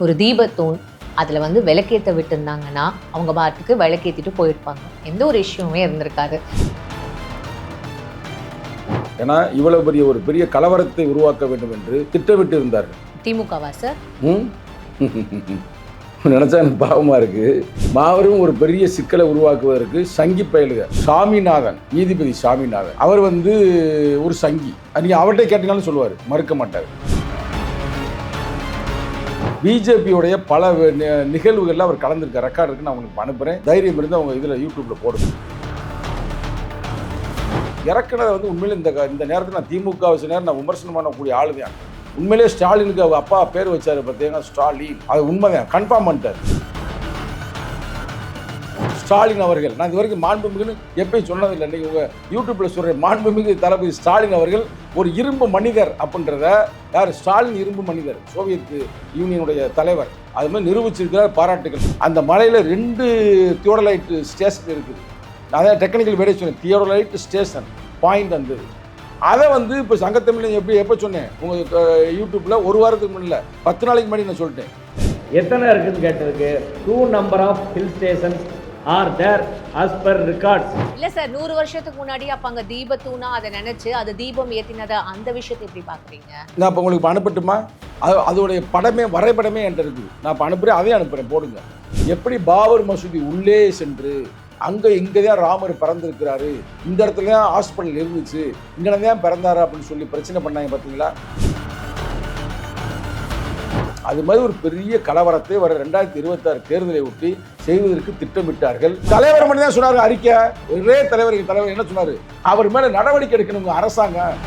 ஒரு தீபத்தூண் அதில் வந்து விளக்கேற்ற விட்டுருந்தாங்கன்னா அவங்க பாட்டுக்கு விளக்கேற்றிட்டு போயிருப்பாங்க. எந்த ஒரு இஷ்யூமே இருந்திருக்காது. ஏன்னா இவ்வளவு பெரிய ஒரு பெரிய கலவரத்தை உருவாக்க வேண்டும் என்று திட்டமிட்டு இருந்தார்கள் திமுகவா சார்? நினைச்சா எனக்கு பாவமா இருக்கு. மாபெரும் ஒரு பெரிய சிக்கலை உருவாக்குவதற்கு சங்கி பயலுக சாமிநாதன் நீதிபதி சாமிநாதன். அவர் வந்து ஒரு சங்கி. நீங்க அவர்கிட்ட கேட்டீங்கன்னாலும் சொல்லுவார். மறுக்க மாட்டார். பிஜேபியோடைய பல நிகழ்வுகளில் அவர் கலந்துருக்க ரெக்கார்டு இருக்குன்னு நான் உங்களுக்கு அனுப்புகிறேன் தைரியம் இருந்து அவங்க இதில் யூடியூப்பில் போடுங்க. இறக்குனதை வந்து உண்மையிலே இந்த இந்த நேரத்தில் நான் திமுக வச்ச நேரம் நான் விமர்சனம் பண்ணக்கூடிய ஆளு தான் உண்மையிலே ஸ்டாலினுக்கு அவங்க அப்பா பேர் வச்சார் பார்த்தீங்கன்னா ஸ்டாலின். அது உண்மைதான். கன்ஃபார்ம் பண்ணிட்டார். ஸ்டாலின் அவர்கள். நான் இது வரைக்கும் மாண்புமிகுன்னு எப்பயும் சொன்னதில்லை. இன்னைக்கு உங்கள் யூடியூப்பில் சொல்கிற மாண்புமிகு தளபதி ஸ்டாலின் அவர்கள் ஒரு இரும்பு மனிதர் அப்படின்றத யார்? ஸ்டாலின் இரும்பு மனிதர் சோவியத் யூனியனுடைய தலைவர். அது மாதிரி நிரூபிச்சிருக்கிறார் பாராட்டுகள் அந்த மலையில் ரெண்டு தியோடலைட் ஸ்டேஷன் இருக்குது. அதான் டெக்னிக்கல் வேலையை சொன்னேன். தியோடலைட் ஸ்டேஷன் பாயிண்ட் அந்த அதை வந்து இப்போ சங்கத்தமிழ் எப்படி எப்போ சொன்னேன்? உங்கள் யூடியூப்பில் ஒரு வாரத்துக்கு முன்னில் பத்து நாளைக்கு முன்னாடி நான் சொல்லிட்டேன். எத்தனை இருக்குதுன்னு கேட்டதுக்கு? Two number of hill stations are there as per records இல்லை சார் நூறு வருஷத்துக்கு முன்னாடி அப்போ அங்கே தீபத்தூணா அதை நினைச்சு அது தீபம் ஏற்றினதை அந்த விஷயத்தை எப்படி பார்க்குறீங்க நான் இப்போ உங்களுக்கு அனுப்பட்டுமா? அது அதோடைய படமே வரைபடமே என்கிட்ட இருக்குது. நான் இப்போ அனுப்புகிறேன் அதையும் அனுப்புகிறேன் போடுங்க. எப்படி பாபர் மசூதி உள்ளே சென்று அங்கே இங்கே தான் ராமர் பிறந்திருக்கிறாரு இந்த இடத்துல தான் ஹாஸ்பிட்டல் இருந்துச்சு இங்கே தான் பிறந்தாரு அப்படின்னு சொல்லி பிரச்சனை பண்ணாங்க பார்த்தீங்களா அது மாதிரி ஒரு பெரிய கலவரத்தை வர ரெண்டாயிரத்தி இருபத்தாறு தேர்தலை ஒட்டி செய்வதற்கு திட்டமிட்டார்கள். தலைவர் மட்டும் தான் சொன்னார் அறிக்கை. ஒரே தலைவர் தலைவர் என்ன சொன்னாரு? அவர் மேலே நடவடிக்கை எடுக்கணுங்க அரசாங்கம்.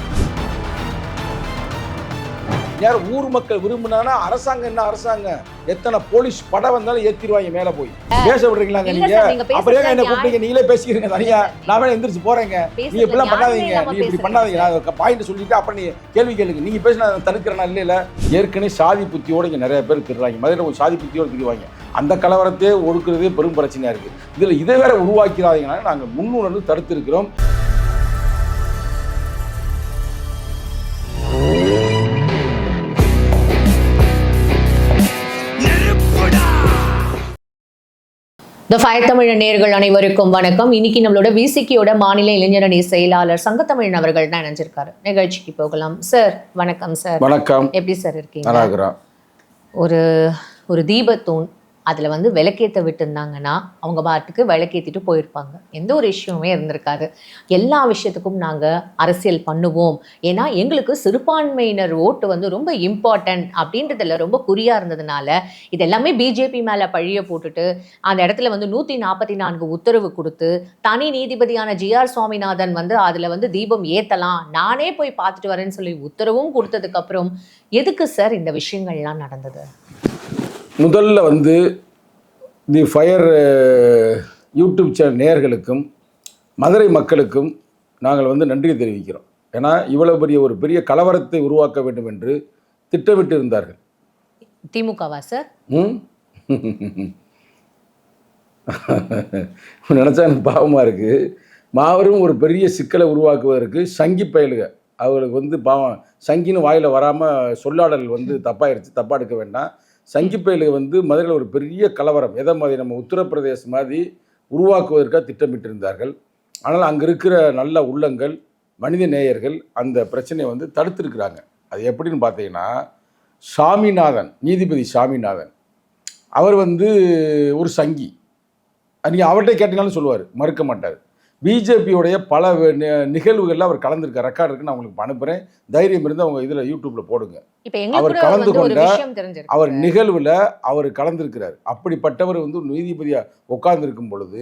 யார் ஊர் மக்கள் விரும்பினா அரசாங்கம் என்ன அரசாங்கம்? எத்தனை போலீஸ் படம் வந்தாலும் ஏத்திடுவாங்க மேல போய். பேச விடுறீங்களாங்க இல்ல நீங்க? அப்படியே என்ன. கூப்பிட்டீங்க? நீங்களே பேசிக்கிறீங்க தனியா. நான் வேணா எந்திரிச்சு போறேங்க. நீங்க இப்படிலாம் பண்ணாதீங்க. நீங்க இப்படி பண்ணாதீங்க. நான் பாயிண்ட் சொல்லிட்டு அப்புறம் நீங்க கேள்வி கேளுங்க. நீங்க பேசினா தடுக்கிறேனா? இல்ல இல்ல. ஏற்கனவே சாதி புத்தியோட இங்க நிறைய பேர் திருறாங்க மதுரை ஒரு சாதி புத்தியோட திரிவாங்க அந்த கலவரத்தையே ஒடுக்குறதே பெரும் பிரச்சனையா இருக்கு. இதுல இதை வேற உருவாக்கிறாதீங்கன்னா நாங்க முன்னுணர்ந்து தடுத்து த ஃபயர் தமிழ் நேர்கள் அனைவருக்கும் வணக்கம். இன்னைக்கு நம்மளோட விசிக்கியோட மாநில இளைஞரணி செயலாளர் சங்கத்தமிழன் அவர்கள் தான் இணைஞ்சிருக்காரு. நிகழ்ச்சிக்கு போகலாம். சார் வணக்கம் சார் வணக்கம். எப்படி சார் இருக்கீங்க? ஒரு ஒரு தீபத்தூண் அதில் வந்து விளக்கேற்ற விட்டுருந்தாங்கன்னா அவங்க பாட்டுக்கு விளக்கேற்றிட்டு போயிருப்பாங்க. எந்த ஒரு இஷ்யூமே இருந்திருக்காது. எல்லா விஷயத்துக்கும் நாங்கள் அரசியல் பண்ணுவோம். ஏன்னா எங்களுக்கு சிறுபான்மையினர் ஓட்டு வந்து ரொம்ப இம்பார்ட்டன்ட் அப்படின்றதுல ரொம்ப குறியாக இருந்ததுனால இது எல்லாமே பிஜேபி மேலே பழிய போட்டுட்டு அந்த இடத்துல வந்து நூற்றி நாற்பத்தி நான்கு உத்தரவு கொடுத்து தனி நீதிபதியான ஜிஆர் சுவாமிநாதன் வந்து அதில் வந்து தீபம் ஏற்றலாம் நானே போய் பார்த்துட்டு வரேன்னு சொல்லி உத்தரவும் கொடுத்ததுக்கப்புறம் எதுக்கு சார் இந்த விஷயங்கள்லாம் நடந்தது? முதல்ல வந்து தி ஃபயர் யூடியூப் சேனல் நேயர்களுக்கும் மதுரை மக்களுக்கும் நாங்கள் வந்து நன்றி தெரிவிக்கிறோம். ஏன்னா இவ்வளவு பெரிய ஒரு பெரிய கலவரத்தை உருவாக்க வேண்டும் என்று திட்டமிட்டு இருந்தார்கள். திமுகவா சார்? ம்? நினச்சா எனக்கு பாவமாக இருக்குது மாபெரும் ஒரு பெரிய சிக்கலை உருவாக்குவதற்கு சங்கி பயலுக. அவர்களுக்கு வந்து பாவம் சங்கின்னு வாயில் வராமல் சொல்லாடல் வந்து தப்பாயிருச்சு தப்பாக எடுக்க வேண்டாம். சங்கி வந்து மதுரையில் ஒரு பெரிய கலவரம். எதை மாதிரி? நம்ம உத்தரப்பிரதேசம் மாதிரி உருவாக்குவதற்காக திட்டமிட்டிருந்தார்கள். ஆனால் அங்கே இருக்கிற நல்ல உள்ளங்கள் மனித நேயர்கள் அந்த பிரச்சனையை வந்து தடுத்துருக்குறாங்க. அது எப்படின்னு பார்த்தீங்கன்னா சாமிநாதன் நீதிபதி சாமிநாதன். அவர் வந்து ஒரு சங்கி. நீங்கள் அவர்கிட்ட கேட்டீங்கன்னாலும் சொல்லுவார் மறுக்க மாட்டார். பிஜேபியோடைய பல நிகழ்வுகள்ல அவர் கலந்துருக்க ரெக்கார்ட் இருக்கு நான் உங்களுக்கு அனுப்புகிறேன் தைரியம் இருந்து அவங்க இதில் யூடியூப்பில் போடுங்க. அவர் கலந்து கொண்ட அவர் நிகழ்வில் அவர் கலந்திருக்கிறார். அப்படிப்பட்டவர் வந்து நீதிபதியாக உட்கார்ந்திருக்கும் பொழுது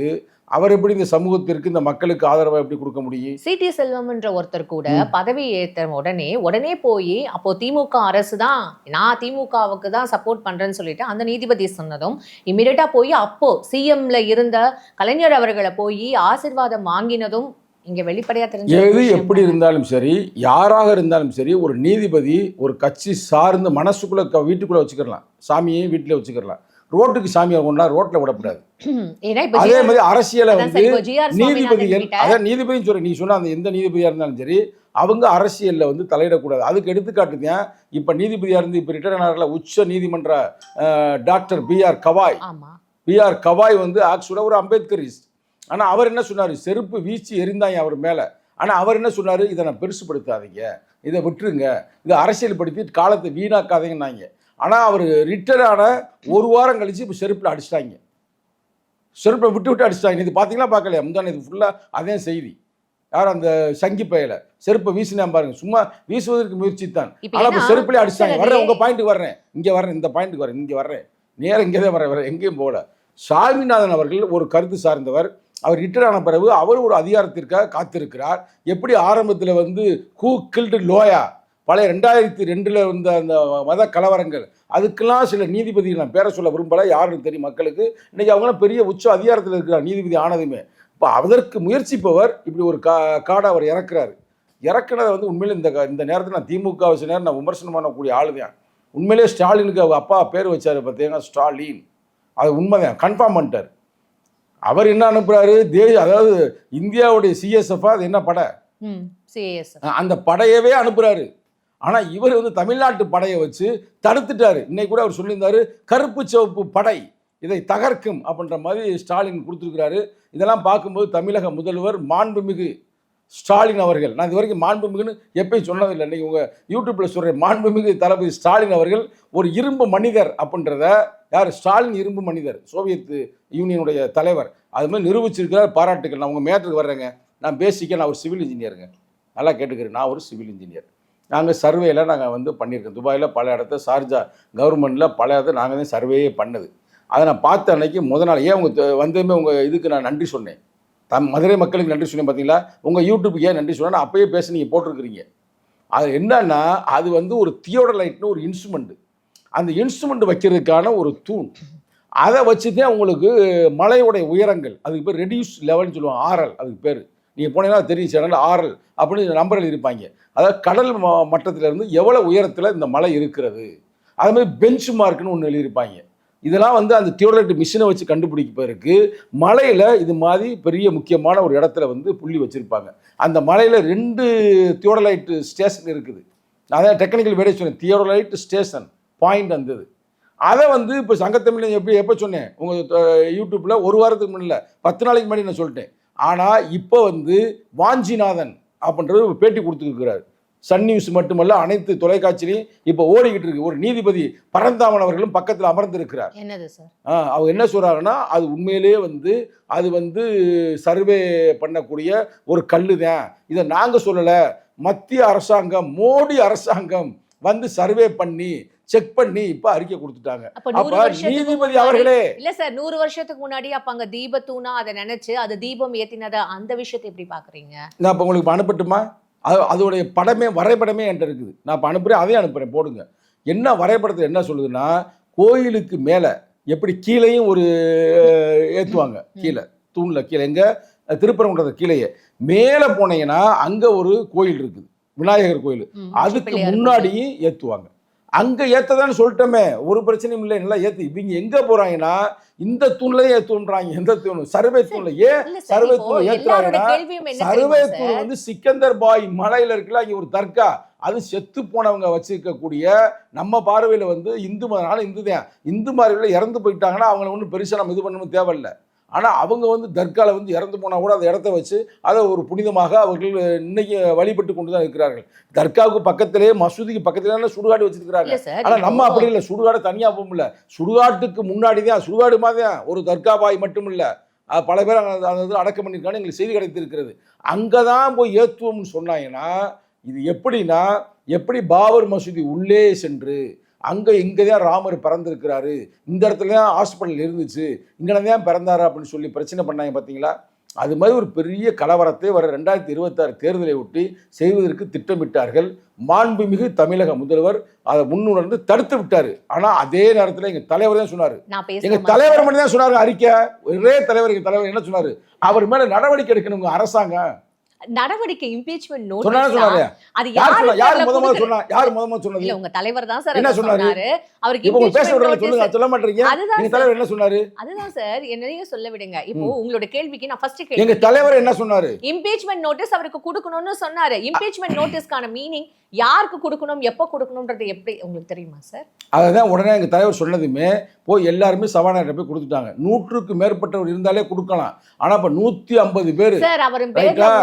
அவர் எப்படி இந்த சமூகத்திற்கு இந்த மக்களுக்கு ஆதரவாக எப்படி கொடுக்க முடியும் சிடி செல்வம்ன்ற ஒருத்தர் கூட பதவி ஏற்ற உடனே உடனே போய் அப்போ திமுக அரசு தான் நான் திமுகவுக்கு தான் சப்போர்ட் பண்றேன்னு சொல்லிட்டு அந்த நீதிபதி சொன்னதும் இமிடியட்டா போய் அப்போ சிஎம்ல இருந்த கலைஞர் அவர்களை போய் ஆசிர்வாதம் வாங்கினதும் இங்க வெளிப்படையா தெரிஞ்ச எது எப்படி. இருந்தாலும் சரி யாராக இருந்தாலும் சரி ஒரு நீதிபதி ஒரு கட்சி சார்ந்து மனசுக்குள்ள வீட்டுக்குள்ள வச்சுக்கலாம் சாமியையும் வீட்டிலே வச்சுக்கலாம் ரோட்டுக்கு சாமியை கொண்டா ரோட்ல விடக்கூடாது. அதே மாதிரி அரசியலை வந்து நீதிபதிகள் அதான் நீதிபதியும் சொல்றேன் நீ சொன்ன அந்த எந்த நீதிபதியா இருந்தாலும் சரி அவங்க அரசியலில் வந்து தலையிடக்கூடாது. அதுக்கு எடுத்துக்காட்டு தான் இப்போ நீதிபதியாக இருந்து இப்போ ரிட்டையர் ஆனார்ல உச்ச நீதிமன்ற டாக்டர் பிஆர் கவாய். ஆமா. பிஆர் கவாய் வந்து ஆக்சுவலாக ஒரு அம்பேத்கரிஸ்ட். ஆனால் அவர் என்ன சொன்னார் செருப்பு வீச்சு எரிந்தாங்க அவர் மேலே. ஆனால் அவர் என்ன சொன்னார் இதை நான் பெருசுப்படுத்தாதீங்க இதை விட்டுருங்க. இதை அரசியல்படுத்தி காலத்தை வீணாக்காதீங்கன்னாங்க. ஆனால் அவர் ரிட்டையர் ஆன ஒரு வாரம் கழிச்சு இப்போ செருப்பில் அடிச்சிட்டாங்க. செருப்பை விட்டு விட்டு அடிச்சிட்டாங்க. இது பார்த்தீங்களா பார்க்கலையா முந்தானே இது ஃபுல்லாக அதே செய்தி. யார் அந்த சங்கி பயல. செருப்பை வீசினா பாருங்க. சும்மா வீசுவதற்கு முயற்சி தான் ஆனால் இப்போ செருப்பிலே அடிச்சிட்டாங்க. வர்றேன் உங்கள் பாயிண்ட்டுக்கு வர்றேன். இங்கே வர்றேன் இந்த பாயிண்ட்டுக்கு வரேன் இங்கே வர்றேன். நேரம் இங்கே தான் வரேன் வரேன் எங்கேயும் போகல. சாமிநாதன் அவர்கள் ஒரு கருத்து சார்ந்தவர். அவர் ரிட்டர் ஆன பிறகு அவர் ஒரு அதிகாரத்திற்காக காத்திருக்கிறார். எப்படி ஆரம்பத்தில் வந்து ஹூ கில்டு லோயா பழைய ரெண்டாயிரத்தி ரெண்டில் வந்த அந்த மத கலவரங்கள் அதுக்கெல்லாம் சில நீதிபதிகள் நான் பேர சொல்ல விரும்பல. யாருன்னு தெரியும் மக்களுக்கு. இன்னைக்கு அவங்களாம் பெரிய உச்ச அதிகாரத்தில் இருக்கிறார் நீதிபதி ஆனதுமே. இப்போ அதற்கு முயற்சிப்பவர் இப்படி ஒரு கா காடை அவர் இறக்குறாரு. இறக்குனதை வந்து உண்மையிலே இந்த இந்த நேரத்தில் நான் திமுக வச்ச நேரம் நான் விமர்சனம் பண்ணக்கூடிய ஆளு தான். உண்மையிலே ஸ்டாலினுக்கு அவங்க அப்பா பேர் வச்சாரு பார்த்தீங்கன்னா ஸ்டாலின். அது உண்மைதான். கன்ஃபார்ம் பண்ணிட்டார். அவர் என்ன அனுப்புறாரு? தே அதாவது இந்தியாவுடைய சிஎஸ்எஃப் அது என்ன படை? அந்த படையவே அனுப்புறாரு. ஆனால் இவர் வந்து தமிழ்நாட்டு படையை வச்சு தடுத்துட்டாரு. இன்னைக்கு கூட அவர் சொல்லியிருந்தாரு கருப்பு சிவப்பு படை இதை தகர்க்கும் அப்படின்ற மாதிரி ஸ்டாலின் கொடுத்துருக்கிறாரு. இதெல்லாம் பார்க்கும்போது தமிழக முதல்வர் மாண்புமிகு ஸ்டாலின் அவர்கள். நான் இது வரைக்கும் மாண்புமிகுன்னு எப்பயும் சொன்னதில்லை. இன்னைக்கு உங்கள் யூடியூப்பில் சொல்கிறேன் மாண்புமிகு தளபதி ஸ்டாலின் அவர்கள் ஒரு இரும்பு மனிதர் அப்படின்றத யார்? ஸ்டாலின் இரும்பு மனிதர் சோவியத் யூனியனுடைய தலைவர். அது மாதிரி நிரூபிச்சிருக்கிறார் பாராட்டுகள் நான் உங்கள் மேட்டருக்கு வர்றேங்க. நான் பேசிக்காக நான் ஒரு சிவில் இன்ஜினியருங்க. நல்லா கேட்டுக்கிறேன். நான் ஒரு சிவில் இன்ஜினியர். நாங்கள் சர்வேல நாங்கள் வந்து பண்ணியிருக்கோம் துபாயில் பல இடத்த சார்ஜா கவர்மெண்ட்டில் பல இடத்த நாங்கள் தான் சர்வேயே பண்ணது. அதை நான் பார்த்த அன்னைக்கு முத நாள் ஏன் உங்கள் வந்ததுமே உங்கள் இதுக்கு நான் நன்றி சொன்னேன். தம் மதுரை மக்களுக்கு நன்றி சொன்னேன் பார்த்தீங்களா உங்கள் யூடியூப்புக்கு ஏன் நன்றி சொன்னேன் அப்பயே பேச நீங்கள் போட்டிருக்கிறீங்க. அது என்னன்னா அது வந்து ஒரு தியோட லைட்னு ஒரு இன்ஸ்ட்ருமெண்ட்டு அந்த இன்ஸ்ட்ருமெண்ட் வைக்கிறதுக்கான ஒரு தூண். அதை வச்சு தான் உங்களுக்கு மலையுடைய உயரங்கள் அதுக்கு பேர் ரெடியூஸ் லெவல்னு சொல்லுவாங்க ஆரல் அதுக்கு பேர். நீங்கள் போனீங்கன்னா தெரியும் சேனல் ஆறல் அப்படின்னு நம்பர்கள் இருப்பாங்க. அதாவது கடல் ம- இருந்து எவ்வளோ உயரத்தில் இந்த மலை இருக்கிறது? அது மாதிரி பெஞ்ச் மார்க்னு ஒன்று எழுதியிருப்பாங்க. இதெல்லாம் வந்து அந்த தியோடலைட் மிஷினை வச்சு கண்டுபிடிப்பதற்கு மலையில் இது மாதிரி பெரிய முக்கியமான ஒரு இடத்துல வந்து புள்ளி வச்சுருப்பாங்க. அந்த மலையில் ரெண்டு தியோடலைட் ஸ்டேஷன் இருக்குது. அதான் டெக்னிக்கல் வேடே சொன்னேன் தியோடலைட் ஸ்டேஷன் பாயிண்ட் வந்தது அதை வந்து இப்போ சங்கத்தமிழ் எப்படி எப்போ சொன்னேன்? உங்கள் யூடியூப்பில் ஒரு வாரத்துக்கு முன்னில் பத்து நாளைக்கு முன்னாடி நான் சொல்லிட்டேன். ஆனால் இப்போ வந்து வாஞ்சிநாதன் அப்படின்றது ஒரு பேட்டி கொடுத்துருக்கிறார். சன் நியூஸ் மட்டுமல்ல அனைத்து தொலைக்காட்சியிலையும் இப்போ ஓடிக்கிட்டு இருக்கு. ஒரு நீதிபதி பரந்தாமன் அவர்களும் பக்கத்தில் அமர்ந்திருக்கிறார். என்னது சார்? அவங்க என்ன சொல்கிறாங்கன்னா அது உண்மையிலேயே வந்து அது வந்து சர்வே பண்ணக்கூடிய ஒரு கல்லு தான் இதை நாங்கள் சொல்லலை. மத்திய அரசாங்கம் மோடி அரசாங்கம் வந்து சர்வே பண்ணி செக் பண்ணி இப்போ அறிக்கை கொடுத்துட்டாங்க. அப்ப நீதிபதி அவர்களே இல்ல சார் நூறு வருஷத்துக்கு முன்னாடி அப்ப அங்க தீபத்தூணா அதை நினைச்சு அது தீபம் ஏத்தினத அந்த விஷயத்தை எப்படி பாக்குறீங்க? நான் இப்போ உங்களுக்கு அனுப்பட்டுமா? அது அதோடைய படமே வரைபடமே என்கிட்ட இருக்குது. நான் இப்போ அனுப்புகிறேன் அதையும் அனுப்புகிறேன் போடுங்க. என்ன வரைபடத்தில் என்ன சொல்லுதுன்னா கோயிலுக்கு மேலே எப்படி கீழேயும் ஒரு ஏற்றுவாங்க கீழே தூணில் கீழே எங்கே? திருப்பரங்குன்றத்து கீழேயே. மேலே போனீங்கன்னா அங்கே ஒரு கோயில் இருக்குது. விநாயகர் கோயில். அதுக்கு முன்னாடியும் ஏற்றுவாங்க அங்கே ஏற்றதான்னு சொல்லிட்டோமே ஒரு பிரச்சனையும் இல்லை நல்லா ஏற்று இவங்க எங்கே போகிறாங்கன்னா இந்த தூண்லயே ஏற்றுன்றாங்க எந்த தூண்? சர்வே தூண்ல ஏன் சர்வே தூண் ஏற்றுறாங்கன்னா சர்வே தூண் வந்து சிக்கந்தர் பாய் மலையில இருக்குல்ல அங்கே ஒரு தர்கா. அது செத்து போனவங்க வச்சிருக்கக்கூடிய நம்ம பார்வையில் வந்து இந்து மதனால இந்து தான் இந்து பார்வையில் இறந்து போயிட்டாங்கன்னா அவங்கள ஒன்றும் பெருசாக நம்ம இது பண்ணணும் தேவையில்லை. ஆனால் அவங்க வந்து தர்கால வந்து இறந்து போனால் கூட அந்த இடத்த வச்சு அதை ஒரு புனிதமாக அவர்கள் இன்னைக்கு வழிபட்டு கொண்டு தான் இருக்கிறார்கள். தர்காவுக்கு பக்கத்திலே மசூதிக்கு பக்கத்திலே சுடுகாடு வச்சிருக்கிறாங்க. இல்ல சார் ஆனா நம்ம அப்படி இல்லை. சுடுகாடு தனியா போகல சுடுகாட்டுக்கு முன்னாடி தான் சுடுகாடு மாதிரி தான். ஒரு தர்கா பாய் மட்டும் இல்ல. பல பேர் அந்த அந்த இதில் அடக்கம் பண்ணியிருக்காங்க. எங்களுக்கு செய்தி கிடைத்திருக்கிறது. அங்கே தான் போய் ஏற்றுவோம்னு சொன்னாங்கன்னா இது எப்படின்னா எப்படி பாபர் மசூதி உள்ளே சென்று அங்கே இங்கே தான் ராமர் பிறந்திருக்கிறாரு. இந்த இடத்துல தான் ஹாஸ்பிட்டல் இருந்துச்சு. இங்கே தான் பிறந்தாரு அப்படின்னு சொல்லி பிரச்சனை பண்ணாங்க பார்த்தீங்களா அது மாதிரி ஒரு பெரிய கலவரத்தை வர ரெண்டாயிரத்தி இருபத்தாறு தேர்தலை ஒட்டி செய்வதற்கு திட்டமிட்டார்கள். மாண்புமிகு தமிழக முதல்வர் அதை முன்னுணர்ந்து தடுத்து விட்டாரு. ஆனா அதே நேரத்தில் எங்க தலைவர் தான் சொன்னாரு. நான் எங்க பேசுறேன் தலைவர் மட்டும் தான் சொன்னாரு அறிக்கை. ஒரே தலைவர் எங்க தலைவர் என்ன சொன்னாரு? அவர் மேல நடவடிக்கை எடுக்கணும் அரசாங்கம். நடவடிக்கை இம்பீச்மெண்ட் நோட்டீஸ் அது யார் யாரு சொன்னா யார் பேர்ல முத முத கொடுக்குறது? சொன்னா யார் முத முத சொன்னது? இல்ல உங்க தலைவர் தான் சார் என்ன சொன்னாரு? அவருக்கு இப்போ பேச சொல்லுங்க சொல்ல மாட்டீங்க அதுதான் எங்க சார். தலைவர் என்ன சொன்னாரு? அதுதான் சார். என்னையும் சொல்ல விடுங்க. இப்போ உங்களோட கேள்விக்கு நான் ஃபர்ஸ்ட் எங்க கேள்வி தலைவர் என்ன சொன்னாரு? இம்பீச்மெண்ட் நோட்டீஸ் அவருக்கு கொடுக்கணும்னு சொன்னாரு. இம்பீச்மெண்ட் நோட்டீஸ்க்கான மீனிங் யாருக்கு கொடுக்கணும் எப்ப கொடுக்கணும்ன்றது எப்படி உங்களுக்கு தெரியுமா சார் அதுதான் உடனே எங்க தலைவர் சொன்னதுமே போய் எல்லாருமே சபாநாயகர் போய் கொடுத்துட்டாங்க. நூற்றுக்கு மேற்பட்டவர் இருந்தாலே கொடுக்கலாம். ஆனா இப்ப நூத்தி ஐம்பது பேர். சார் அவர்?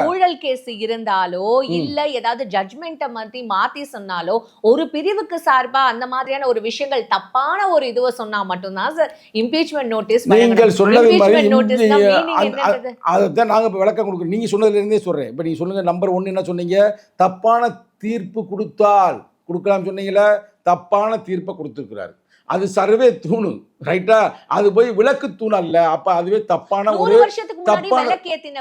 ஊழல் கேஸ் இருந்தாலோ இல்ல ஏதாவது ஜட்மெண்ட்டை மாத்தி மாத்தி சொன்னாலோ ஒரு பிரிவுக்கு சார்பா அந்த மாதிரியான ஒரு விஷயங்கள் தப்பான ஒரு இதுவை சொன்னா மட்டும்தான் சார் இம்பீச்மெண்ட் நோட்டீஸ் நீங்கள் சொன்னது மாதிரி நோட்டீஸ் இந்த- மீனிங் அந்த- என்னது அதைத்தான் நாங்க இப்ப விளக்கம் கொடுக்குறோம். நீங்க சொன்னதுல இருந்தே சொல்றேன். இப்ப நீங்க சொல்லுங்க நம்பர் ஒன்னு என்ன சொன்னீங்க? தப்பான தீர்ப்பு கொடுத்தால் கொடுக்கலாம் சொன்னீங்களே தப்பான தீர்ப்பை கொடுத்துருக்கிறாரு. அது சர்வே தூணு ரைட்டா அது போய் விளக்கு தூண் அல்ல. அப்ப அதுவே தப்பான ஒரு தப்பான-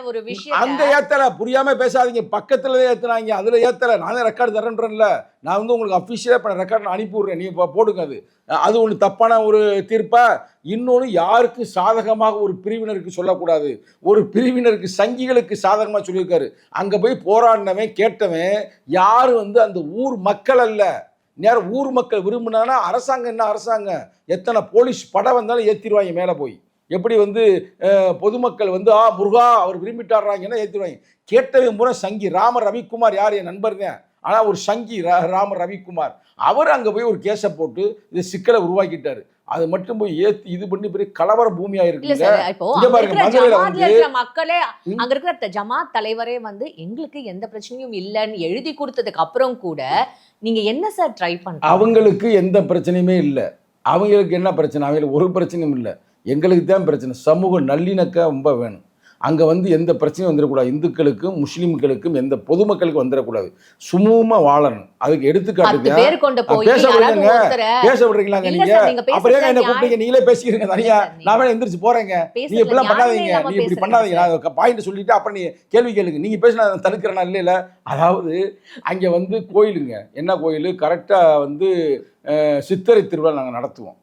ஒரு விஷயம் அங்க ஏத்தல புரியாம பேசாதீங்க. பக்கத்துல தான் ஏத்துனாங்க அதுல ஏத்தல. நான் ரெக்கார்டு தரேன்றேன்ல. நான் வந்து உங்களுக்கு அஃபிஷியலா இப்ப ரெக்கார்டு அனுப்பி விடுறேன் நீங்க போடுங்க அது. அது ஒன்று தப்பான ஒரு தீர்ப்பா? இன்னொன்று யாருக்கு சாதகமாக ஒரு பிரிவினருக்கு சொல்லக்கூடாது. ஒரு பிரிவினருக்கு சங்கிகளுக்கு சாதகமாக சொல்லியிருக்காரு. அங்கே போய் போராடினவன் கேட்டவன் யார் வந்து அந்த ஊர் மக்கள் அல்ல? நேரம் ஊர் மக்கள் விரும்பினானா அரசாங்கம் என்ன அரசாங்கம்? எத்தனை போலீஸ் படம் வந்தாலும் ஏற்றிடுவாங்க மேலே போய். எப்படி வந்து பொதுமக்கள் வந்து ஆ முருகா அவர் விரும்பிட்டாடுறாங்கன்னா ஏற்றிடுவாங்க கேட்டவன் முறை சங்கி ராம ரவிக்குமார் யார் என் நண்பர் தான் ஆனால் ஒரு சங்கி ரா- ராம ரவிக்குமார். அவர் அங்கே போய் ஒரு கேஸை போட்டு இது சிக்கலை உருவாக்கிட்டார். அது மட்டும் போய் ஏத்தி இது பண்ணி பெரிய கலவர பூமியா இருக்கிற மக்களே. அங்க இருக்கிற ஜமாத் தலைவரே வந்து எங்களுக்கு எந்த பிரச்சனையும் இல்லைன்னு எழுதி கொடுத்ததுக்கு அப்புறம் கூட நீங்க என்ன சார் ட்ரை பண்றீங்க? அவங்களுக்கு எந்த பிரச்சனையுமே இல்லை. அவங்களுக்கு என்ன பிரச்சனை? அவங்களுக்கு ஒரு பிரச்சனையும் இல்லை. எங்களுக்கு தான் பிரச்சனை. சமூக நல்லிணக்கம் ரொம்ப வேணும். அங்கே வந்து எந்த பிரச்சனையும் வந்துடக்கூடாது. இந்துக்களுக்கும் முஸ்லீம்களுக்கும் எந்த பொதுமக்களுக்கும் வந்துடக்கூடாது. சுமூகமாக வாழணும். அதுக்கு எடுத்துக்காட்டுங்க போய் பேச விடுங்க. பேச விடுறீங்களாங்க இல்ல நீங்க. நீங்க அப்புறம் என்ன. கூப்பிட்டீங்க நீங்களே பேசிக்கிறீங்க தனியா? இல்ல நீங்க நான் வேணா எந்திரிச்சு போறேங்க. நீங்க இப்படிலாம் பண்ணாதீங்க. இல்லாம நீ இப்படி பண்ணாதீங்க. நான் பாயிண்ட் சொல்லிட்டு அப்புறம் நீ கேள்வி கேளுங்க. நீங்க பேசினா தடுக்கிறேனா? இல்லையில அதாவது அங்க வந்து கோயிலுங்க. என்ன கோயில்? கரெக்டா வந்து சித்திரை திருவிழா நாங்கள் நடத்துவோம்.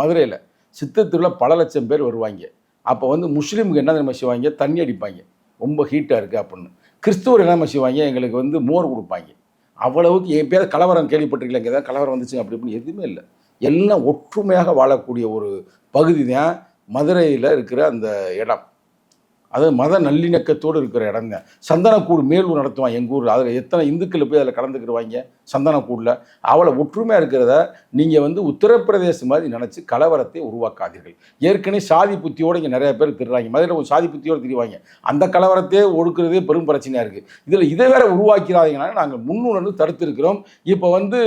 மதுரையில். சித்திரை திருவிழா பல லட்சம் பேர் வருவாங்க. அப்போ வந்து முஸ்லீமுக்கு என்ன தெரியுமா செய்வாங்க? தண்ணி அடிப்பாங்க. ரொம்ப ஹீட்டாக இருக்குது அப்படின்னு. கிறிஸ்துவர் என்ன செய்வாங்க? எங்களுக்கு வந்து மோர் கொடுப்பாங்க. அவ்வளவுக்கு எப்பயாவது கலவரம் கேள்விப்பட்டிருக்கீங்களா? இங்கே ஏதாவது கலவரம் வந்துச்சு அப்படி இப்படின்னு எதுவுமே இல்லை. எல்லாம் ஒற்றுமையாக வாழக்கூடிய ஒரு பகுதி தான் மதுரையில் இருக்கிற அந்த இடம். அது மத நல்லிணக்கத்தோடு இருக்கிற இடங்க. சந்தனக்கூடு மேலூர் நடத்துவான் எங்கள் ஊரில். அதில் எத்தனை இந்துக்கள் போய் அதில் கலந்துக்கிடுவாங்க? சந்தனக்கூடில். அவ்வளோ ஒற்றுமையாக இருக்கிறத நீங்கள் வந்து உத்தரப்பிரதேச மாதிரி நினச்சி கலவரத்தை உருவாக்காதீர்கள். ஏற்கனவே சாதி புத்தியோடு இங்கே நிறைய பேர் திருறாங்க மதுரை ஒரு சாதி புத்தியோடு திரிவாங்க. அந்த கலவரத்தையே ஒடுக்கிறதே பெரும் பிரச்சனையாக இருக்குது இதில் இதை வேற உருவாக்கிறாதீங்கன்னா நாங்கள் முன்னுணர்ந்து தடுத்திருக்கிறோம். இப்போ வந்து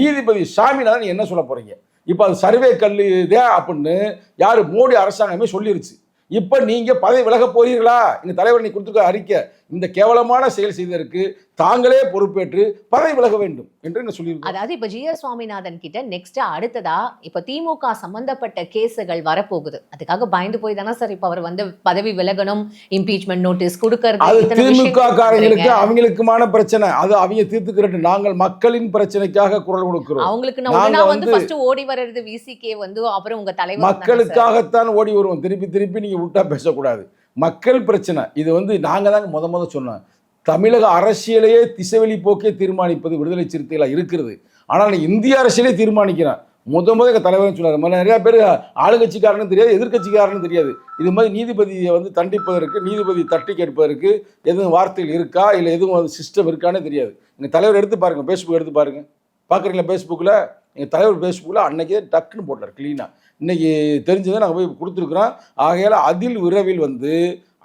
நீதிபதி சாமிநாதன் என்ன சொல்ல போகிறீங்க இப்போ அது சர்வே கல் இதே அப்படின்னு யார் மோடி அரசாங்கமே சொல்லிருச்சு. இப்போ நீங்கள் பதவி விலக போறீர்களா? இந்த தலைவர் நீ கொடுத்துருக்க அறிக்கை. இந்த கேவலமான செயல் செய்ததற்கு தாங்களே பொறுப்பேற்று பதவி விலக வேண்டும் என்று என்ன சொல்லியிருக்கோம்? அதாவது இப்ப ஜி சுவாமிநாதன் கிட்ட நெக்ஸ்ட் அடுத்ததா இப்ப திமுக சம்பந்தப்பட்ட கேஸுகள் வரப்போகுது. அதுக்காக பயந்து போய் தானே சார் இப்ப அவர் வந்து பதவி விலகணும் இம்பீச்மெண்ட் நோட்டீஸ் கொடுக்கறது அது திமுக காரங்களுக்கு. அவங்களுக்குமான பிரச்சனை. அது அவங்க தீர்த்துக்கிறட்டு நாங்கள் மக்களின் பிரச்சனைக்காக குரல் கொடுக்கிறோம். அவங்களுக்கு ஒண்ணுனா வந்து ஃபர்ஸ்ட் ஓடி வர்றது விசிகே வந்து அப்புறம் உங்க தலைவர். மக்களுக்காகத்தான் ஓடி வருவோம். திருப்பி திருப்பி நீங்க விட்டா பேசக்கூடாது. மக்கள் பிரச்சனை. இது வந்து நாங்கள் தாங்க முத முத சொன்னோம். தமிழக அரசியலையே திசைவெளி போக்கே தீர்மானிப்பது விடுதலை சிறுத்தைகளாக இருக்கிறது. ஆனால் இந்திய அரசியலே தீர்மானிக்கிறேன். முத முத எங்கள் தலைவர்னு சொன்னார். நிறையா பேர் ஆளுங்கட்சிக்காரனும் தெரியாது எதிர்க்கட்சிக்காரனும் தெரியாது. இது மாதிரி நீதிபதியை வந்து தண்டிப்பதற்கு நீதிபதி தட்டி கேட்பதற்கு எதுவும் வார்த்தைகள் இருக்கா? இல்லை எதுவும் சிஸ்டம் இருக்கானே தெரியாது. எங்கள் தலைவர் எடுத்து பாருங்கள் ஃபேஸ்புக் எடுத்து பாருங்கள் பார்க்குறீங்களா ஃபேஸ்புக்கில் எங்கள் தலைவர் ஃபேஸ்புக்கில் அன்றைக்கே டக்குன்னு போட்டார் க்ளீனாக இன்னைக்கு தெரிஞ்சதை நாங்கள் போய் கொடுத்துருக்குறோம். ஆகையால் அதில் விரைவில் வந்து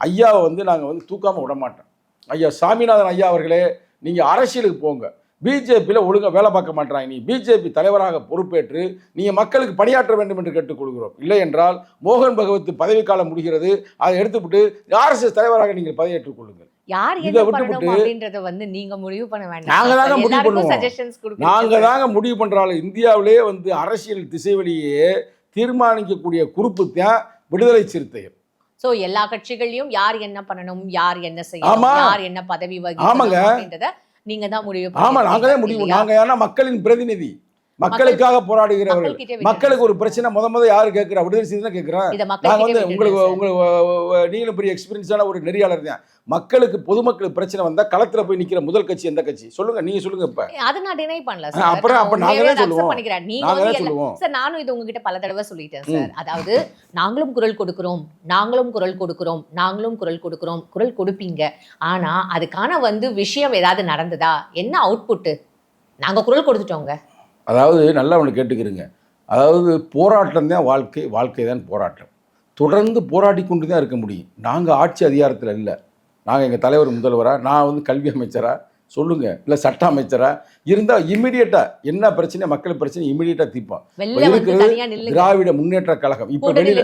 ஐயாவை வந்து நாங்கள் வந்து தூக்காமல் விட மாட்டோம். ஐயா சாமிநாதன் ஐயா அவர்களே நீங்கள் அரசியலுக்கு போங்க. பிஜேபியில் ஒழுங்கா வேலை பார்க்க மாட்டாங்க நீ. பிஜேபி தலைவராக பொறுப்பேற்று நீங்கள் மக்களுக்கு பணியாற்ற வேண்டும் என்று கேட்டுக்கொள்கிறோம். இல்லை என்றால் மோகன் பகவத் பதவிக்காலம் முடிகிறது. அதை எடுத்துவிட்டு ஆர்எஸ்எஸ் தலைவராக நீங்கள் பதவியேற்றுக் கொள்ளுங்கள். யார் இதை வந்து நீங்க முடிவு பண்ண வேண்டாம். தாங்க முடிவு பண்ணுவோம். நாங்கள். தாங்க முடிவு பண்ணுறாள் இந்தியாவிலே வந்து அரசியல் திசைவழியே தீர்மானிக்கக்கூடிய குறுப்பு தான் விடுதலை சிறுத்தைகள் சோ எல்லா கட்சிகள்லயும் யார் என்ன பண்ணணும் யார் என்ன. செய்யணும் யார் என்ன பதவி வகிக்கணும் நீங்க தான் முடிவு ஆமா நாங்க தான் முடிவு? நாங்க ஏன்னா மக்களின் பிரதிநிதி மக்களுக்காக போராடுகிறவர்கள். மக்களுக்கு ஒரு பிரச்சனை முத முத யாரு கேட்கிறா? விடுதலை செய்தி தான் கேட்கிறேன். மக்கள்கிட்ட வந்து உங்களுக்கு உங்களுக்கு நீங்களும் பெரிய எக்ஸ்பீரியன்ஸான ஒரு நெறியாளர் தான். மக்களுக்கு பொதுமக்களுக்கு பிரச்சனை வந்தா களத்துல போய் நிக்கிற முதல் கட்சி எந்த கட்சி? சொல்லுங்க நீங்க சொல்லுங்க இப்ப. அதை நான் டினை பண்ணல சார். அப்புறம் நான் அப்ப நாங்க உண்மையாவே தான் அதை accept சொல்லுவோம். நீங்க சொல்லுவோம். சார் நானும் இது உங்ககிட்ட பல தடவை சொல்லிட்டேன் சார். அதாவது நாங்களும் குரல் கொடுக்கிறோம் நாங்களும் குரல் கொடுக்கிறோம் நாங்களும் குரல் கொடுக்கிறோம் குரல் கொடுப்பீங்க. ஆனா அதுக்கான வந்து விஷயம் ஏதாவது நடந்ததா? என்ன அவுட்புட் நாங்க குரல் கொடுத்துட்டோங்க. அதாவது நல்லா ஒன்று கேட்டுக்கிறீங்க. அதாவது போராட்டம் தான் வாழ்க்கை வாழ்க்கை தான் போராட்டம். தொடர்ந்து போராடி கொண்டு தான் இருக்க முடியும். நாங்கள் ஆட்சி அதிகாரத்தில் இல்லை. நாங்கள் எங்கள் தலைவர் முதல்வரா நான் வந்து கல்வி அமைச்சரா சொல்லுங்க. இல்லை சட்ட அமைச்சரா. இருந்தால் இமிடியேட்டாக என்ன பிரச்சனை மக்கள் பிரச்சனை இமிடியேட்டாக தீர்ப்போம். இருக்கிறது திராவிட முன்னேற்ற கழகம். இப்போ வெளியில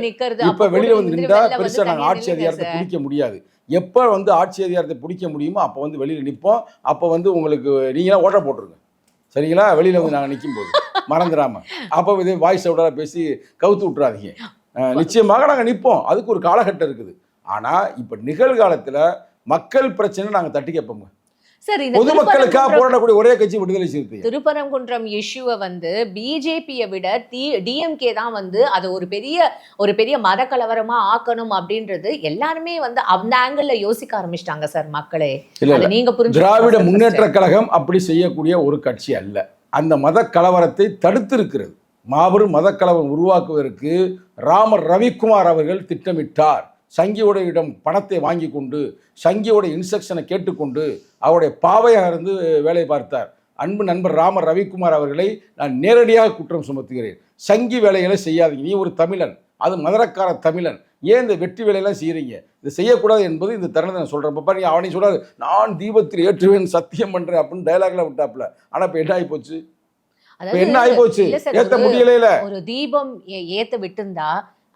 இப்போ வெளியில வந்து நின்று நின்றா வெளில வந்து பெருசாக நாங்கள் ஆட்சி அதிகாரத்தை. பிடிக்க முடியாது. எப்போ வந்து ஆட்சி அதிகாரத்தை பிடிக்க முடியுமோ அப்போ வந்து வெளியில் நிற்போம் அப்போ வந்து உங்களுக்கு நீங்களாம் ஓட்ட போட்டுருங்க. சரிங்களா? வெளியில் வந்து நாங்கள் நிற்கும் போது மறந்துடாம அப்போ இதே வாய்ஸ் அவுட்டாக பேசி கவுத்து விட்றாதீங்க நிச்சயமாக நாங்கள் நிற்போம் அதுக்கு ஒரு காலகட்டம் இருக்குது. ஆனால் இப்போ நிகழ்காலத்தில் மக்கள் பிரச்சனை நாங்கள் தட்டி கேட்போங்க சார் இந்த பொதுமக்களுக்காக போராடக்கூடிய ஒரே கட்சி விடுதலை சிறுத்தை திருப்பரங்குன்றம் இஷ்யூவை வந்து பிஜேபியை விட டி டிஎம்கே தான் வந்து அது ஒரு பெரிய ஒரு பெரிய மத கலவரமா ஆக்கணும் அப்படின்றது எல்லாருமே வந்து அந்த ஆங்கிள் யோசிக்க ஆரம்பிச்சிட்டாங்க சார் மக்களே. நீங்க புரிஞ்சு திராவிட முன்னேற்ற கழகம் அப்படி செய்யக்கூடிய ஒரு கட்சி அல்ல. அந்த மத கலவரத்தை தடுத்திருக்கிறது. மாபெரும் மத கலவரம் உருவாக்குவதற்கு ராமர் ரவிக்குமார் அவர்கள் திட்டமிட்டார். சங்கியோடையிடம் பணத்தை வாங்கி கொண்டு சங்கியோட இன்ஸ்ட்ரக்ஷனை கேட்டுக்கொண்டு அவருடைய பாவையாக இருந்து வேலை பார்த்தார். அன்பு நண்பர் ராமர் ரவிக்குமார் அவர்களை நான் நேரடியாக குற்றம் சுமத்துகிறேன். சங்கி வேலைகளை செய்யாதீங்க. நீ ஒரு தமிழன். அது மதுரக்கார தமிழன். ஏன் இந்த வெற்றி வேலையெல்லாம் செய்கிறீங்க இது செய்யக்கூடாது என்பது இந்த தருணத்தை நான் சொல்கிறேன் நீ அவனை சொல்றாரு நான் தீபத்தில் ஏற்றுவேன் சத்தியம் பண்ணுறேன் அப்படின்னு டயலாக்ல விட்டாப்புல. ஆனால் இப்போ என்ன ஆகி போச்சு என்ன ஆகி போச்சு ஏற்ற முடியல ஒரு தீபம் ஏ- ஏத்த விட்டுருந்தா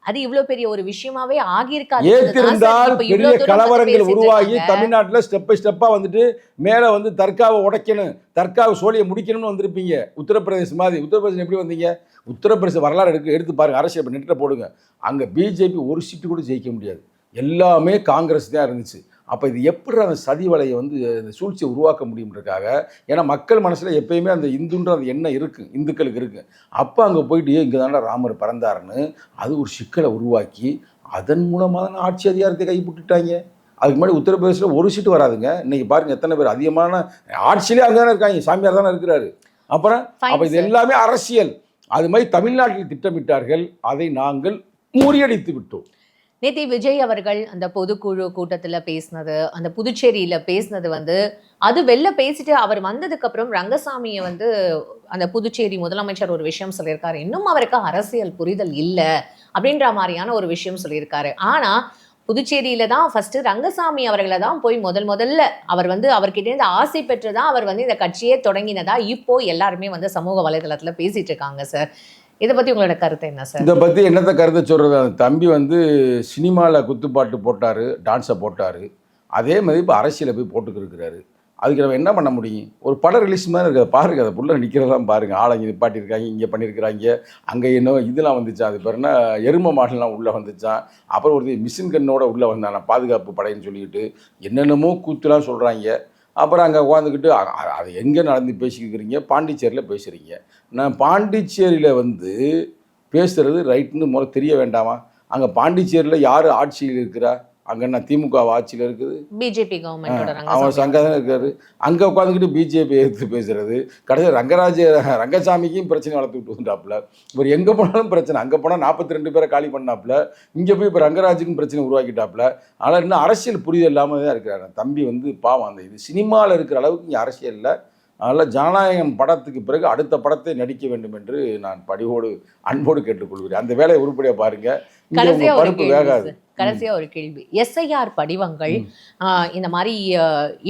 அது இவ்வளவு பெரிய ஒரு விஷயமாவே ஆகியிருக்காது. ஏற்றிருந்தால் பெரிய கலவரங்கள் உருவாகி தமிழ்நாட்டில் ஸ்டெப் பை ஸ்டெப்பாக வந்துட்டு மேலே வந்து தர்காவை உடைக்கணும் தர்காவை சோழியை முடிக்கணும்னு வந்திருப்பீங்க. உத்தரப்பிரதேசம் மாதிரி உத்தரப்பிரதேசம் எப்படி வந்தீங்க? உத்தரப்பிரதேச வரலாறு எடுத்து எடுத்து பாருங்க அரசியல் நெட்டில் போடுங்க. அங்கே பிஜேபி ஒரு சீட்டு கூட ஜெயிக்க முடியாது. எல்லாமே காங்கிரஸ் தான் இருந்துச்சு. அப்போ இது எப்படி அந்த சதி வலையை வந்து இந்த சூழ்ச்சியை உருவாக்க முடியும்ன்றக்காக ஏன்னா மக்கள் மனசில் எப்பயுமே அந்த இந்துன்ற அந்த எண்ணம் இருக்குது இந்துக்களுக்கு இருக்குது அப்போ அங்கே போயிட்டு இங்கே தானே ராமர் பிறந்தாருன்னு அது ஒரு சிக்கலை உருவாக்கி அதன் மூலமாக தானே ஆட்சி அதிகாரத்தை கைப்பற்றிட்டாங்க. அதுக்கு முன்னாடி உத்தரப்பிரதேசில் ஒரு சீட்டு வராதுங்க. இன்னைக்கு பாருங்க எத்தனை பேர் அதிகமான ஆட்சியிலே அங்கே தானே இருக்காங்க சாமியார் தானே இருக்கிறாரு. அப்புறம் அப்போ இது. எல்லாமே அரசியல். அது மாதிரி தமிழ்நாட்டில் திட்டமிட்டார்கள் அதை நாங்கள் முறியடித்து விட்டோம். நேத்தி விஜய் அவர்கள் அந்த பொதுக்குழு கூட்டத்தில் பேசினது அந்த புதுச்சேரியில் பேசினது வந்து அது வெளில பேசிட்டு அவர் வந்ததுக்கப்புறம் ரங்கசாமியை வந்து அந்த புதுச்சேரி முதலமைச்சர் ஒரு விஷயம் சொல்லியிருக்காரு. இன்னும் அவருக்கு அரசியல் புரிதல் இல்லை அப்படின்ற மாதிரியான ஒரு விஷயம் சொல்லியிருக்காரு. ஆனால் புதுச்சேரியில தான் ஃபர்ஸ்ட் ரங்கசாமி அவர்களை தான் போய் முதல் முதல்ல அவர் வந்து அவர்கிட்ட இருந்து ஆசை பெற்று தான் அவர் வந்து இந்த கட்சியே தொடங்கினதா இப்போ எல்லாருமே வந்து சமூக வலைதளத்தில் பேசிட்டு இருக்காங்க சார் இதை பத்தி உங்களோட கருத்து என்ன சார் இதை பற்றி என்னத்தை கருத்தை சொல்கிறது அந்த தம்பி வந்து சினிமாவில் குத்துப்பாட்டு போட்டார் டான்ஸை போட்டார். அதே மாதிரி இப்போ அரசியலில் போய் போட்டுக்கிருக்கிறாரு அதுக்கு நம்ம என்ன பண்ண முடியும்? ஒரு படம் ரிலீஸ் மாதிரி இருக்குது. பாருங்க. அதை புள்ள நிற்கிறதெல்லாம் பாருங்கள் ஆளை இங்கே நிப்பாட்டியிருக்காங்க இங்கே பண்ணியிருக்கிறாங்க. அங்கே என்ன இதெல்லாம் வந்துச்சான் அது பேர்னா எரும மாடெல்லாம் உள்ளே வந்துச்சான் அப்புறம் ஒரு மிஷின் கண்ணோட உள்ளே வந்தாங்க பாதுகாப்பு படைன்னு சொல்லிக்கிட்டு என்னென்னமோ கூத்துலாம் சொல்கிறாங்க அப்புறம் அங்கே உட்காந்துக்கிட்டு அது எங்கே நடந்து பேசிக்கிறீங்க பாண்டிச்சேரியில் பேசுகிறீங்க நான் பாண்டிச்சேரியில் வந்து பேசுகிறது ரைட்டுன்னு முறை தெரிய வேண்டாமா? அங்கே பாண்டிச்சேரியில் யார் ஆட்சியில் இருக்கிறா? அங்கே என்ன திமுக ஆட்சியில் இருக்குது. பிஜேபி கவர்மெண்டோட அவன் ரங்கசாமி. சங்க இருக்காரு. அங்கே உட்காந்துக்கிட்டு பிஜேபி எதிர்த்து பேசுறது. கடைசி ரங்கராஜ ரங்கசாமிக்கும் பிரச்சனை வளர்த்து விட்டு வந்துட்டாப்புல. இவர் எங்கே போனாலும் பிரச்சனை. அங்கே போனால் நாற்பத்தி ரெண்டு பேரை காலி பண்ணாப்புல. இங்கே போய் இப்போ ரங்கராஜுக்கும் பிரச்சனை உருவாக்கிட்டாப்புல. ஆனால் இன்னும் அரசியல் புரிதல் இல்லாமல் தான் இருக்கிறாரு. தம்பி வந்து பாவம் அந்த இது. சினிமாவில் இருக்கிற அளவுக்கு இங்கே அரசியல் இல்லை. அதனால் ஜனநாயகம் படத்துக்கு பிறகு அடுத்த படத்தை நடிக்க வேண்டும் என்று நான் படிவோடு அன்போடு கேட்டுக்கொள்கிறேன். அந்த வேலையை உருப்படியாக பாருங்க. இங்கே உங்கள் பருப்பு வேகாது. கடைசியா ஒரு கேள்வி. எஸ்ஐஆர் படிவங்கள் இந்த மாதிரி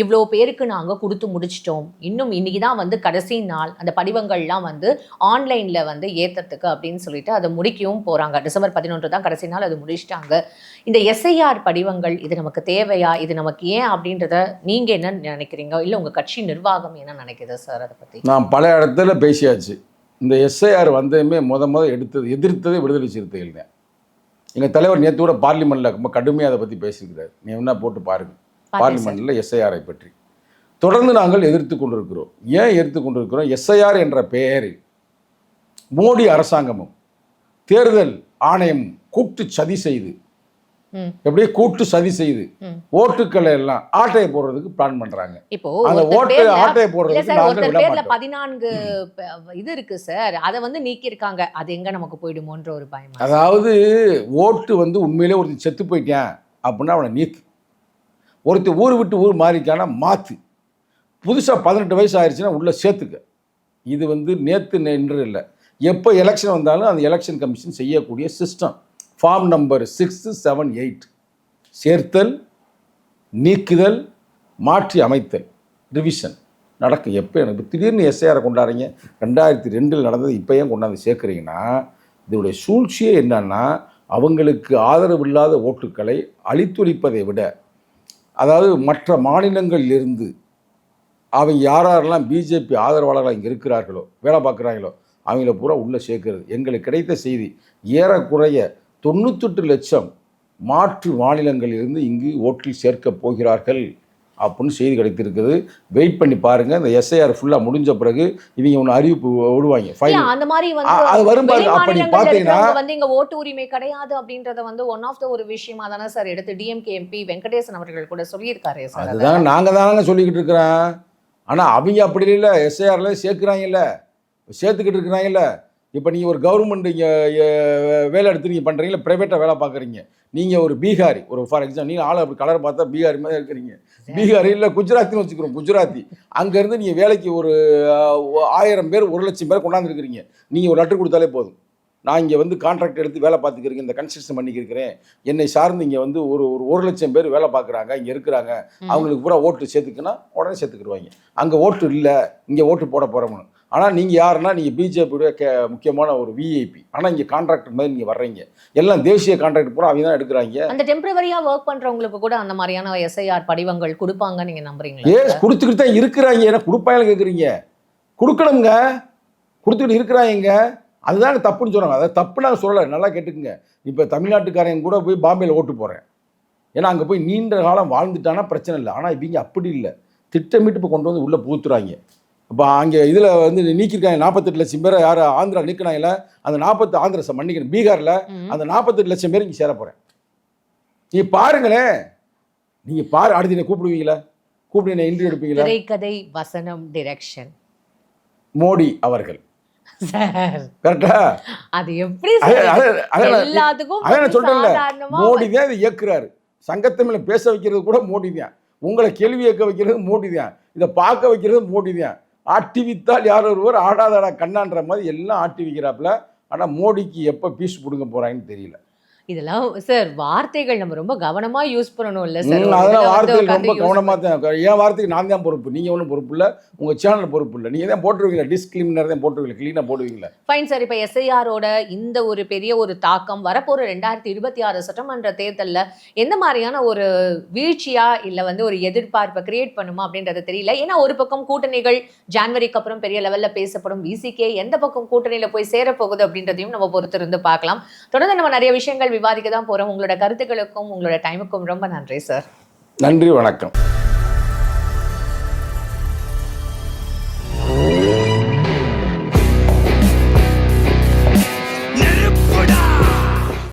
இவ்வளோ பேருக்கு நாங்க கொடுத்து முடிச்சிட்டோம். இன்னும் இன்னைக்கு தான் வந்து கடைசி நாள். அந்த படிவங்கள்லாம் வந்து ஆன்லைன்ல வந்து ஏத்தறதுக்கு அப்படின்னு சொல்லிட்டு அதை முடிக்கவும் போறாங்க. டிசம்பர் பதினொன்று தான் கடைசி நாள் அது முடிச்சிட்டாங்க. இந்த எஸ்ஐஆர் படிவங்கள் இது நமக்கு தேவையா? இது நமக்கு ஏன் அப்படின்றத நீங்க என்ன நினைக்கிறீங்க? இல்ல உங்க கட்சி நிர்வாகம் என்ன நினைக்குது சார் அதை பத்தி? நான் பல இடத்துல பேசியாச்சு. இந்த எஸ்ஐஆர் வந்ததுமே முத முத எடுத்தது எதிர்த்ததே விடுதலை சிறுத்தைகள் தான். எங்கள் தலைவர் நேற்று கூட பார்லிமெண்ட்டில் ரொம்ப கடுமையாக அதை பற்றி பேசியிருக்கிறார் நீ என்ன போட்டு பாருங்க பார்த்தேன் சார். பார்லிமெண்ட்டில் எஸ்ஐஆரை பற்றி தொடர்ந்து நாங்கள் எதிர்த்து கொண்டிருக்கிறோம் ஏன் எதிர்த்து கொண்டிருக்கிறோம் எஸ்ஐஆர் என்ற பெயரில் மோடி அரசாங்கமும் தேர்தல் ஆணையம் கூட்டு சதி செய்து. எப்படியே கூட்டு சதி செய்து. ஓட்டுக்களை எல்லாம் ஆட்டையை போடுறதுக்கு பிளான் பண்றாங்க. இப்போ அந்த ஒருத்தர் ஓட்டு ஆட்டையை போடுறதுக்கு ஒருத்தர் பதினான்கு இது இருக்கு சார். அதை வந்து நீக்கி இருக்காங்க அது எங்க நமக்கு போயிடுமோன்ற ஒரு பயமா? அதாவது ஓட்டு வந்து உண்மையிலே ஒருத்தன் செத்து போயிட்டான் அப்படின்னா அவனை நீக்கு. ஒருத்தன் ஊர் விட்டு ஊர் மாறிக்கானா மாற்று புதுசாக பதினெட்டு வயசு ஆயிடுச்சுன்னா உள்ளே சேர்த்துக்க. இது வந்து நேற்று நின்று இல்லை. எப்போ எலெக்ஷன் வந்தாலும் அந்த எலெக்ஷன் கமிஷன் செய்யக்கூடிய system form number six seven eight சேர்த்தல் நீக்குதல் மாற்றி அமைத்தல். ரிவிஷன் நடக்கும் எப்போ? எனக்கு திடீர்னு எஸ்ஐஆரை கொண்டாடுறீங்க. ரெண்டாயிரத்தி ரெண்டில் நடந்தது இப்போ ஏன் கொண்டாந்து சேர்க்குறீங்கன்னா இதனுடைய சூழ்ச்சியே என்னன்னா அவங்களுக்கு ஆதரவு இல்லாத ஓட்டுக்களை அழித்தொழிப்பதை விட அதாவது மற்ற மாநிலங்களில் இருந்து அவங்க யார் யாரெல்லாம் பிஜேபி ஆதரவாளர்களாக இங்கே இருக்கிறார்களோ வேலை பார்க்குறாங்களோ அவங்கள பூரா உள்ளே சேர்க்கிறது. எங்களுக்கு கிடைத்த செய்தி ஏறக்குறைய தொண்ணூத்தெட்டு லட்சம் மாற்று மாநிலங்களிலிருந்து இங்கு ஓட்டில் சேர்க்கப் போகிறார்கள் அப்படின்னு செய்தி கிடைத்திருக்குது. வெயிட் பண்ணி பாருங்கள் இந்த எஸ்ஐஆர் ஃபுல்லாக முடிஞ்ச பிறகு இவங்க ஒன்று அறிவிப்பு விடுவாங்க ஃபைனல் அந்த மாதிரி வந்து அது வரும் பாருங்க. அப்படி பார்த்தீங்கன்னா- வந்து இங்க ஓட்டு உரிமை கிடையாது அப்படின்றத வந்து ஒன் ஆஃப் த ஒரு விஷயமா தானே சார் எடுத்து டிஎம்கே எம்பி வெங்கடேசன் அவர்கள் கூட சொல்லியிருக்காரு சார் அதை. அதுதான் நாங்கள் தானங்க சொல்லிக்கிட்டு இருக்கிறோம். ஆனால் அவங்க அப்படி இல்லை. எஸ்ஐஆர்ல சேர்க்குறாங்கல்ல. சேர்த்துக்கிட்டு இருக்கிறாங்கல்ல. இப்போ நீங்கள் ஒரு கவர்மெண்ட் இங்கே வேலை எடுத்து நீங்கள் பண்ணுறீங்களா ப்ரைவேட்டாக வேலை பார்க்குறீங்க. நீங்கள் ஒரு பீகாரி ஒரு ஃபார் எக்ஸாம்பிள் நீங்கள் ஆளை அப்படி கலர் பார்த்தா பீகாரி மாதிரி இருக்கிறீங்க. பீகாரி இல்லை குஜராத்தின்னு வச்சுக்கிறோம் குஜராத்தி. அங்கேருந்து நீங்கள் வேலைக்கு ஒரு ஆயிரம் பேர் ஒரு லட்சம் பேர் கொண்டாந்துருக்கிறீங்க நீங்கள் ஒரு லெட்டர் கொடுத்தாலே போதும். நான் இங்கே வந்து கான்ட்ராக்ட் எடுத்து வேலை பார்த்துக்கிறீங்க இந்த கன்ஸ்ட்ரக்ஷன் பண்ணிக்கிறேன் என்னை சார்ந்து இங்கே வந்து ஒரு ஒரு ஒரு லட்சம் பேர் வேலை பார்க்குறாங்க இங்கே இருக்கிறாங்க. அவங்களுக்கு பூரா ஓட்டு சேர்த்துக்குன்னா உடனே சேர்த்துக்கிடுவாங்க. அங்கே ஓட்டு இல்லை இங்கே ஓட்டு போட போகிறோம்னு ஆனால் நீங்கள் யாருன்னா நீங்கள் பிஜேபியுடைய கே முக்கியமான ஒரு விஐபி ஆனால் இங்கே கான்ட்ராக்ட் மாதிரி நீங்கள் வர்றீங்க. எல்லாம் தேசிய கான்ட்ராக்ட் பூரா அவங்க தான் எடுக்கிறாங்க. அந்த டெம்பரவரியா ஒர்க் பண்றவங்களுக்கு கூட அந்த மாதிரியான எஸ்ஐஆர் படிவங்கள் கொடுப்பாங்க நீங்க நம்புறீங்களா? ஏ கொடுத்துக்கிட்டு தான் இருக்கிறாங்க? ஏன்னா கொடுப்பாயில கேட்குறீங்க கொடுக்கணுங்க கொடுத்துக்கிட்டு இருக்கிறாங்க அதுதாங்க தப்புன்னு சொல்கிறாங்க அதை தப்பு நான் சொல்லலை. நல்லா கேட்டுக்குங்க. இப்போ தமிழ்நாட்டுக்காரங்க கூட போய் பாம்பேயில் ஓட்டு போகிறேன் ஏன்னா அங்கே போய் நீண்ட காலம் வாழ்ந்துட்டானா பிரச்சனை இல்லை. ஆனால் இவங்க அப்படி இல்லை. திட்டமிட்டு இப்போ கொண்டு வந்து உள்ளே பூத்துறாங்க இப்போ அங்கே இதில் வந்து நீக்கியிருக்காங்க நாற்பத்தெட்டு லட்சம் பேரை யார்? ஆந்திரா நீக்கினாங்கல்ல? அந்த நாற்பத்து ஆந்திரா மன்னிக்கணும். பீகாரில். அந்த நாற்பத்தெட்டு லட்சம் பேர் இங்கே சேர போகிறேன் நீ பாருங்களேன் நீங்கள் பாரு அடுத்து என்ன கூப்பிடுவீங்களா? கூப்பிட்டு என்ன இன்டர்வியூ எடுப்பீங்களா? திரைக்கதை வசனம் டிரெக்ஷன் மோடி அவர்கள். கரெக்டா அது எப்படி எல்லாத்துக்கும் மோடி தான் இதை இயக்குறாரு. சங்கத்தமிழ பேச வைக்கிறது கூட மோடி தான். உங்களை கேள்வி கேட்க வைக்கிறது மோடி தான். இதை பார்க்க வைக்கிறது மோடி தான். ஆட்டி வித்தால் யார் ஒருவர் ஆடாதடா கண்ணான்ற மாதிரி எல்லாம் ஆட்டி வைக்கிறாப்புல. ஆனால் மோடிக்கு எப்போ பீஸ் பிடுங்க போகிறாங்கன்னு தெரியல. இதெல்லாம் சார் வார்த்தைகள் நம்ம ரொம்ப கவனமா யூஸ் பண்ணணும் இல்ல சார் அதெல்லாம் வார்த்தைகள் ரொம்ப use கவனமாக தான். என் வார்த்தைக்கு நான் தான் பொறுப்பு. நீங்கள் ஒன்றும் பொறுப்பு இல்லை. உங்கள் சேனல் பொறுப்பு இல்லை. நீங்கள் தான் போட்டுருவீங்களா? டிஸ்கிளிமினர் தான் போட்டுருவீங்களா? க்ளீனாக போடுவீங்களா? ஃபைன் சார் இப்போ எஸ்ஐஆரோட இந்த ஒரு பெரிய ஒரு தாக்கம் வரப்போற ரெண்டாயிரத்தி இருபத்தி ஆறு சட்டமன்ற தேர்தல்ல எந்த மாதிரியான ஒரு வீழ்ச்சியா இல்ல வந்து ஒரு எதிர்பார்ப்பை கிரியேட் பண்ணுமா அப்படின்றது தெரியல. ஏன்னா ஒரு பக்கம் கூட்டணிகள் ஜான்வரிக்கு அப்புறம் பெரிய லெவல்ல பேசப்படும். விசிகே எந்த பக்கம் கூட்டணியில போய் சேரப்போகுது அப்படின்றதையும் நம்ம பொறுத்திருந்து பார்க்கலாம். தொடர்ந்து நம்ம நிறைய விஷயங்கள் விவாதிக்க தான் போறோம். உங்களோட கருத்துக்களுக்கும் உங்களோட டைமுக்கும் ரொம்ப நன்றி சார் நன்றி வணக்கம்.